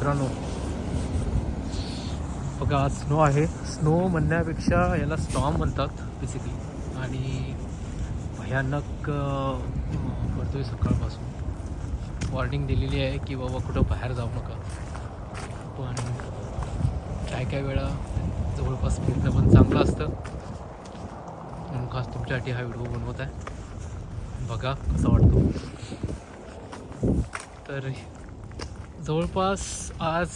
मित्रांनो बघा आज स्नो आहे. स्नो म्हणण्यापेक्षा याला स्टॉम म्हणतात बेसिकली आणि भयानक अं, पडतोय सकाळपासून. वॉर्निंग दिलेली आहे की बाबा कुठं बाहेर जाऊ नका. पण काय काय वेळा जवळपास फिरणं पण चांगलं असतं. म्हणून खास तुमच्यासाठी हा व्हिडिओ बनवत आहे. बघा कसा वाटतो. तर जवळपास आज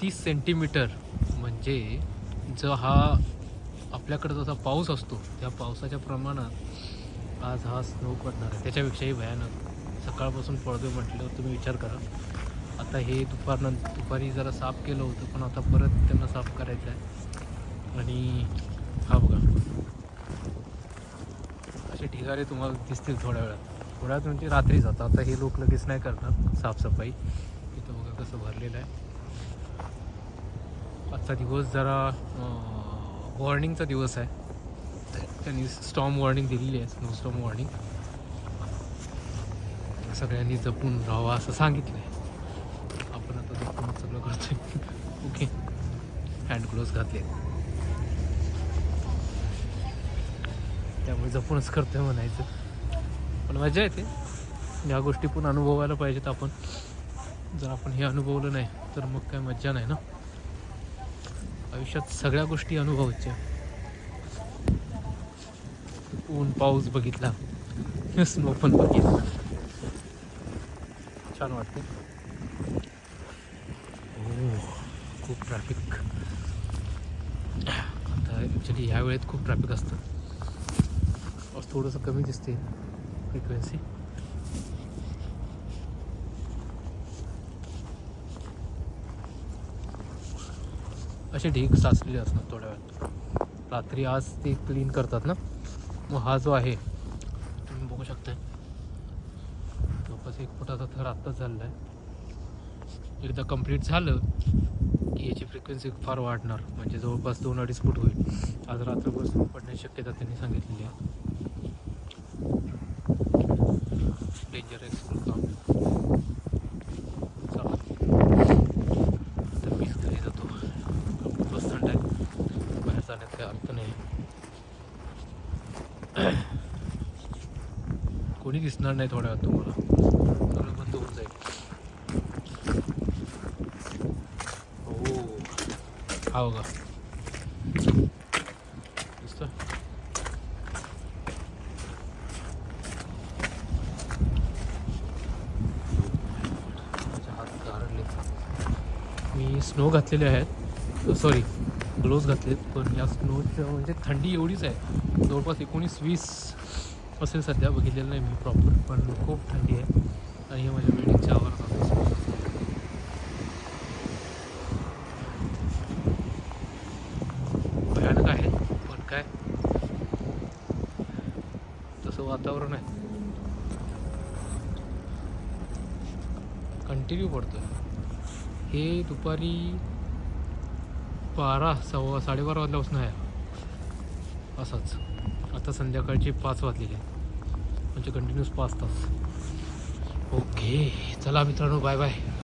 तीस सेंटीमीटर म्हणजे जो हा आपल्याकडे जसा पाऊस असतो त्या पावसाच्या प्रमाणात आज हा स्नो पडणार आहे. त्याच्यापेक्षाही भयानक. सकाळपासून पडतोय म्हटलं तुम्ही विचार करा. आता हे दुपारनंतर दुपारी जरा साफ केलं होतं पण आता परत त्यांना साफ करायचं आहे. आणि हा बघा. असे ढिगारे तुम्हाला दिसतील थोड्या वेळात. मुळात म्हणजे रात्री जातात. आता हे लोक लगेच नाही करणार साफसफाई. इथं बघा कसं भरलेलं आहे. आजचा दिवस जरा वॉर्निंगचा दिवस आहे. त्यांनी स्टॉम वॉर्निंग दिलेली आहे. स्नो स्टॉम वॉर्निंग सगळ्यांनी जपून राहावा असं सांगितलं आहे आपण आता जपून सगळं करतोय. ओके हँड ग्लोव्स घातले. त्यामुळे जपूनच करतोय म्हणायचं. पण मजा येते. या गोष्टी पण अनुभवायला पाहिजेत आपण. जर आपण हे अनुभवलं नाही तर मग काय मज्जा नाही ना? आयुष्यात सगळ्या गोष्टी अनुभवायच्या ऊन पाऊस बघितला. स्नो पण बघितला. छान वाटते. हो खूप ट्रॅफिक आता ॲक्च्युली ह्या वेळेत खूप ट्रॅफिक असतं. थोडंसं कमी दिसते फ्रिक्वेन्सी असे ढीग साचलेले असतात थोड्या वेळात. रात्री आज ते क्लीन करतात ना? मग हा जो आहे तुम्ही बघू शकताय. जवळपास एक फुटाचा थर आत्ताच झालेला आहे. एकदा कंप्लीट झालं की याची फ्रिक्वेन्सी फार वाढणार. म्हणजे जवळपास दोन अडीच फूट होईल. आज रात्रभर सुरू पडण्याची शक्यता त्यांनी सांगितलेली आहे. डेंजर एक्सप्लोर काम चला तर मीच घरी जातो खूपच थंड आहे बाहेर जाण्यात काही अर्थ नाही कोणी दिसणार नाही थोड्या वेळात तुम्हाला। सगळं बंद होऊन जाईल। हो बघा दिसतं माझे हात गारडले मी स्नो घातलेले आहेत. सॉरी ग्लोव्ज घातलेत पण या स्नोच्या म्हणजे थंडी एवढीच आहे. जवळपास एकोणीस वीस असेल सध्या बघितलेलं नाही मी प्रॉपर पण खूप थंडी आहे. आणि हे माझ्या बिल्डिंगच्या आवारात आहे. भयानक आहे पण काय? तसं वातावरण आहे. कंटिन्यू पडतोय. हे दुपारी बारा सव्वा साडेबारा वाजल्यापासून आहे. असाच. आता संध्याकाळचे पाच वाजलेले म्हणजे कंटिन्यूस पाच तास. ओके चला मित्रांनो बाय बाय